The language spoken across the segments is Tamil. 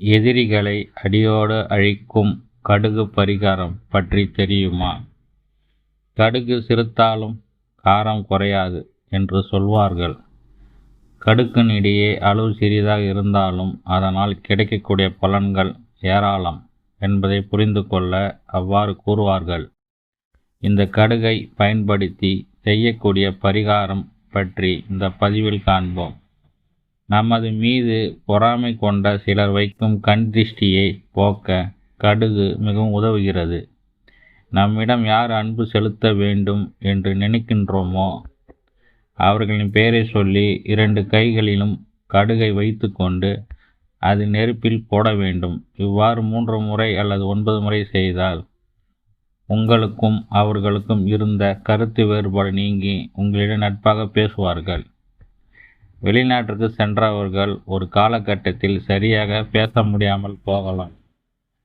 எதிரிகளை அடியோடு அழிக்கும் கடுகு பரிகாரம் பற்றி தெரியுமா? கடுகு சிறுத்தாலும் காரம் குறையாது என்று சொல்வார்கள். கடுக்கினிடையே அளவு சிறிதாக இருந்தாலும் அதனால் கிடைக்கக்கூடிய பலன்கள் ஏராளம் என்பதை புரிந்து கொள்ள அவ்வாறு கூறுவார்கள். இந்த கடுகை பயன்படுத்தி செய்யக்கூடிய பரிகாரம் பற்றி இந்த பதிவில் காண்போம். நமது மீது பொறாமை கொண்ட சிலர் வைக்கும் கண் திருஷ்டியை போக்க கடுகு மிகவும் உதவுகிறது. நம்மிடம் யார் அன்பு செலுத்த வேண்டும் என்று நினைக்கின்றோமோ அவர்களின் பெயரை சொல்லி இரண்டு கைகளிலும் கடுகை வைத்துக்கொண்டு அது நெருப்பில் போட வேண்டும். இவ்வாறு மூன்று முறை அல்லது ஒன்பது முறை செய்தால் உங்களுக்கும் அவர்களுக்கும் இருந்த கருத்து வேறுபாடு நீங்கி உங்களிடம் நட்பாக பேசுவார்கள். வெளிநாட்டிற்கு சென்றவர்கள் ஒரு காலகட்டத்தில் சரியாக பேச முடியாமல் போகலாம்.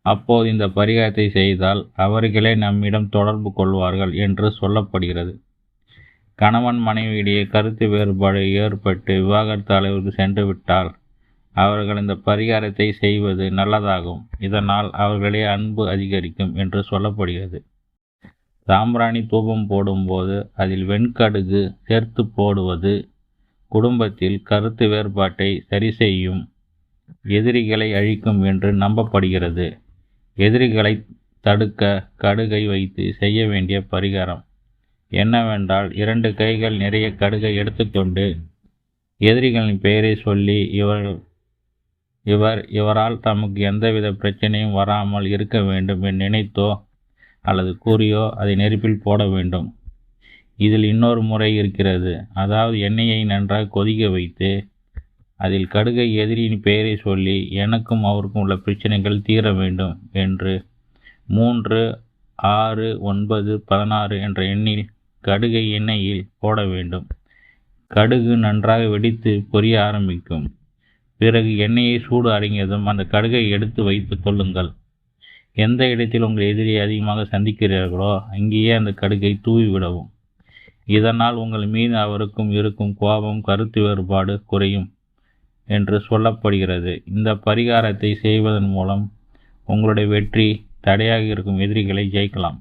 அப்போது இந்த பரிகாரத்தை செய்தால் அவர்களே நம்மிடம் தொடர்பு கொள்வார்கள் என்று சொல்லப்படுகிறது. கணவன் மனைவியிடையே கருத்து வேறுபாடு ஏற்பட்டு விவாகரத்து அளவிற்கு சென்று விட்டால் அவர்கள் இந்த பரிகாரத்தை செய்வது நல்லதாகும். இதனால் அவர்களே அன்பு அதிகரிக்கும் என்று சொல்லப்படுகிறது. சாம்பிராணி தூபம் போடும்போது அதில் வெண்கடுகு சேர்த்து போடுவது குடும்பத்தில் கருத்து வேறுபாட்டை சரி செய்யும் எதிரிகளை அழிக்கும் என்று நம்பப்படுகிறது. எதிரிகளை தடுக்க கடுகை வைத்து செய்ய வேண்டிய பரிகாரம் என்னவென்றால் இரண்டு கைகள் நிறைய கடுகை எடுத்துக்கொண்டு எதிரிகளின் பெயரை சொல்லி இவர் இவர் இவரால் தமக்கு எந்தவித பிரச்சனையும் வராமல் இருக்க வேண்டும் என்று நினைத்தோ அல்லது கூறியோ அதை நெருப்பில் போட வேண்டும். இதில் இன்னொரு முறை இருக்கிறது. அதாவது எண்ணெயை நன்றாக கொதிக்க வைத்து அதில் கடுகை எதிரியின் பெயரை சொல்லி எனக்கும் அவருக்கும் உள்ள பிரச்சனைகள் தீர வேண்டும் என்று. மூன்று ஆறு ஒன்பது பதினாறு என்ற எண்ணில் கடுகை எண்ணெயில் போட வேண்டும். கடுகு நன்றாக வெடித்து பொரிய ஆரம்பிக்கும். பிறகு எண்ணெயை சூடு அடங்கியதும் அந்த கடுகை எடுத்து வைத்து கொள்ளுங்கள். எந்த இடத்தில் உங்கள் எதிரியை அதிகமாக சந்திக்கிறீர்களோ அங்கேயே அந்த கடுகை தூவி விடவும். இதனால் உங்கள் மீது அவருக்கும் இருக்கும் கோபம் கருத்து வேறுபாடு குறையும் என்று சொல்லப்படுகிறது. இந்த பரிகாரத்தை செய்வதன் மூலம் உங்களுடைய வெற்றி தடையாக இருக்கும் எதிரிகளை ஜெயிக்கலாம்.